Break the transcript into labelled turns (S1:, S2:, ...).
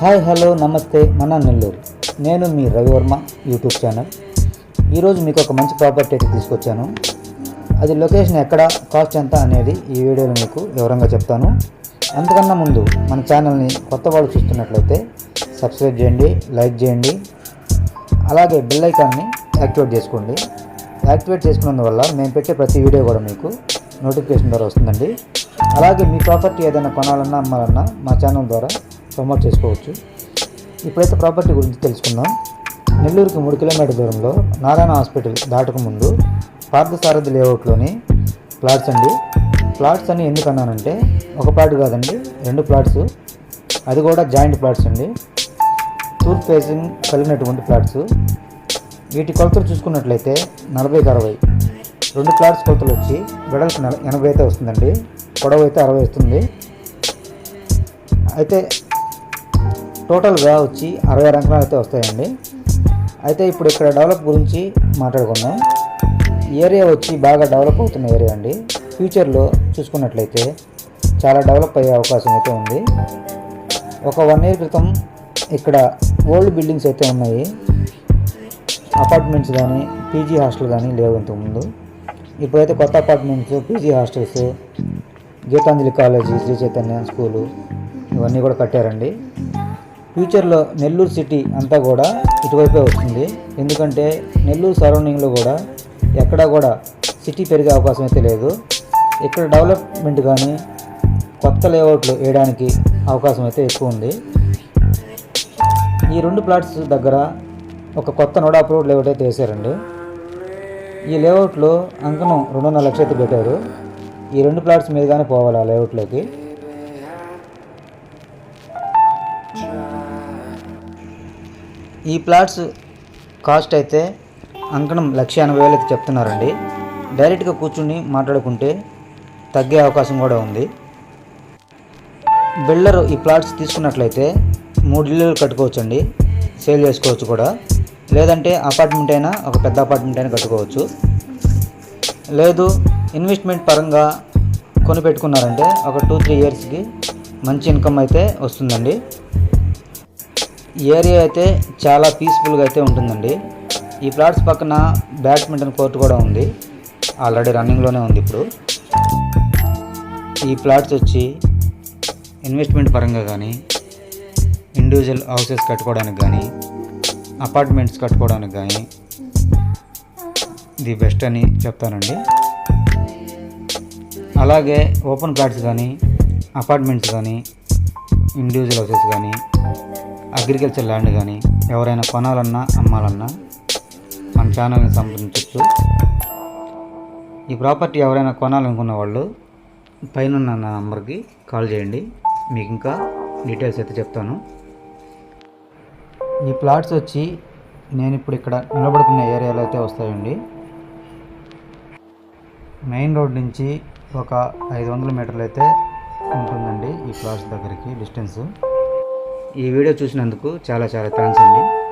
S1: Hi hello నమస్తే మన నెల్లూరు. నేను మీ రవివర్మ యూట్యూబ్ ఛానల్. ఈరోజు మీకు ఒక మంచి ప్రాపర్టీ అయితే తీసుకొచ్చాను. అది లొకేషన్ ఎక్కడ కాస్ట్ ఎంత అనేది ఈ వీడియోలో మీకు వివరంగా చెప్తాను. అంతకన్నా ముందు మన ఛానల్ని కొత్త వాళ్ళు చూస్తున్నట్లయితే సబ్స్క్రైబ్ చేయండి లైక్ చేయండి. అలాగే బెల్ ఐకాన్ని యాక్టివేట్ చేసుకోండి. యాక్టివేట్ చేసుకున్నందువల్ల మేము పెట్టే ప్రతి వీడియో కూడా మీకు నోటిఫికేషన్ ద్వారా వస్తుందండి. అలాగే మీ ప్రాపర్టీ ఏదైనా కొనాలన్నా అమ్మాలన్నా మా ఛానల్ ద్వారా ప్రమోట్ చేసుకోవచ్చు. ఇప్పుడైతే ప్రాపర్టీ గురించి తెలుసుకుందాం. నెల్లూరుకి మూడు కిలోమీటర్ దూరంలో నారాయణ హాస్పిటల్ దాటక ముందు పార్థసారథి లేఅవుట్లోని ప్లాట్స్ అండి. ప్లాట్స్ అని ఎందుకు అన్నానంటే ఒక ప్లాట్ కాదండి రెండు ప్లాట్స్. అది కూడా జాయింట్ ప్లాట్స్ అండి. తూర్పు ఫేసింగ్ కలిగినటువంటి ప్లాట్స్. వీటి కొలతలు చూసుకున్నట్లయితే నలభైకి అరవై. రెండు ప్లాట్స్ కొలతలు వచ్చి వెడల్పు ఎనభై అయితే వస్తుందండి. పొడవు అయితే అరవై వస్తుంది. అయితే టోటల్గా వచ్చి అరవై రంకణాలు అయితే వస్తాయండి. అయితే ఇప్పుడు ఇక్కడ డెవలప్ గురించి మాట్లాడుకుందాం. ఏరియా వచ్చి బాగా డెవలప్ అవుతున్న ఏరియా అండి. ఫ్యూచర్లో చూసుకున్నట్లయితే చాలా డెవలప్ అయ్యే అవకాశం అయితే ఉంది. ఒక వన్ ఇయర్ క్రితం ఇక్కడ ఓల్డ్ బిల్డింగ్స్ అయితే ఉన్నాయి. అపార్ట్మెంట్స్ కానీ పీజీ హాస్టల్ కానీ లేవు ఇంతకుముందు. ఇప్పుడైతే కొత్త apartments PG hostels Geetanjali college Sri Chaitanya school ఇవన్నీ కూడా కట్టారండి. ఫ్యూచర్లో నెల్లూరు సిటీ అంతా కూడా ఇటువైపే వస్తుంది. ఎందుకంటే నెల్లూరు సరౌండింగ్లో కూడా ఎక్కడా కూడా సిటీ పెరిగే అవకాశం అయితే లేదు. ఇక్కడ డెవలప్మెంట్ కానీ కొత్త లేఅవుట్లు వేయడానికి అవకాశం అయితే ఎక్కువ ఉంది. ఈ రెండు ప్లాట్స్ దగ్గర ఒక కొత్త నోడా అప్రూవ్ లేఅవుట్ అయితే వేశారండి. ఈ లేఅవుట్లో అంకణం రెండున్నర లక్షలు అయితే పెట్టారు. ఈ రెండు ప్లాట్స్ మీదుగానే పోవాలి ఆ లేఅవుట్లోకి. ఈ ప్లాట్స్ కాస్ట్ అయితే అంకణం లక్ష ఎనభై వేలు అయితే చెప్తున్నారండి. డైరెక్ట్గా కూర్చుని మాట్లాడుకుంటే తగ్గే అవకాశం కూడా ఉంది. బిల్డర్ ఈ ప్లాట్స్ తీసుకున్నట్లయితే మూడు ఇల్లులు కట్టుకోవచ్చండి. సేల్ చేసుకోవచ్చు కూడా. లేదంటే అపార్ట్మెంట్ అయినా ఒక పెద్ద అపార్ట్మెంట్ అయినా కట్టుకోవచ్చు. లేదు ఇన్వెస్ట్మెంట్ పరంగా కొని పెట్టుకున్నారంటే ఒక టూ త్రీ ఇయర్స్కి మంచి ఇన్కమ్ అయితే వస్తుందండి. ఏరియా అయితే చాలా పీస్ఫుల్గా అయితే ఉంటుందండి. ఈ ప్లాట్స్ పక్కన బ్యాడ్మింటన్ కోర్ట్ కూడా ఉంది. ఆల్రెడీ రన్నింగ్లోనే ఉంది ఇప్పుడు. ఈ ప్లాట్స్ వచ్చి ఇన్వెస్ట్మెంట్ పరంగా కానీ ఇండివిజువల్ హౌసెస్ కట్టుకోవడానికి కానీ అపార్ట్మెంట్స్ కట్టుకోవడానికి కానీ ది బెస్ట్ అని చెప్తానండి. అలాగే ఓపెన్ ప్లాట్స్ కానీ అపార్ట్మెంట్స్ కానీ ఇండివిజువల్ హౌసెస్ కానీ అగ్రికల్చర్ ల్యాండ్ కానీ ఎవరైనా కొనాలన్నా అమ్మాలన్నా మన ఛానల్ని సంప్రదించవచ్చు. ఈ ప్రాపర్టీ ఎవరైనా కొనాలనుకున్న వాళ్ళు పైన నా నంబర్కి కాల్ చేయండి. మీకు ఇంకా డీటెయిల్స్ అయితే చెప్తాను. ఈ ప్లాట్స్ వచ్చి నేను ఇప్పుడు ఇక్కడ నిలబడుకున్న ఏరియాలో అయితే వస్తాయండి. మెయిన్ రోడ్ నుంచి ఒక ఐదు వందల మీటర్లు అయితే ఉంటుందండి ఈ ప్లాట్స్ దగ్గరికి డిస్టెన్స్. ఈ వీడియో చూసినందుకు చాలా చాలా థ్యాంక్స్ అండి.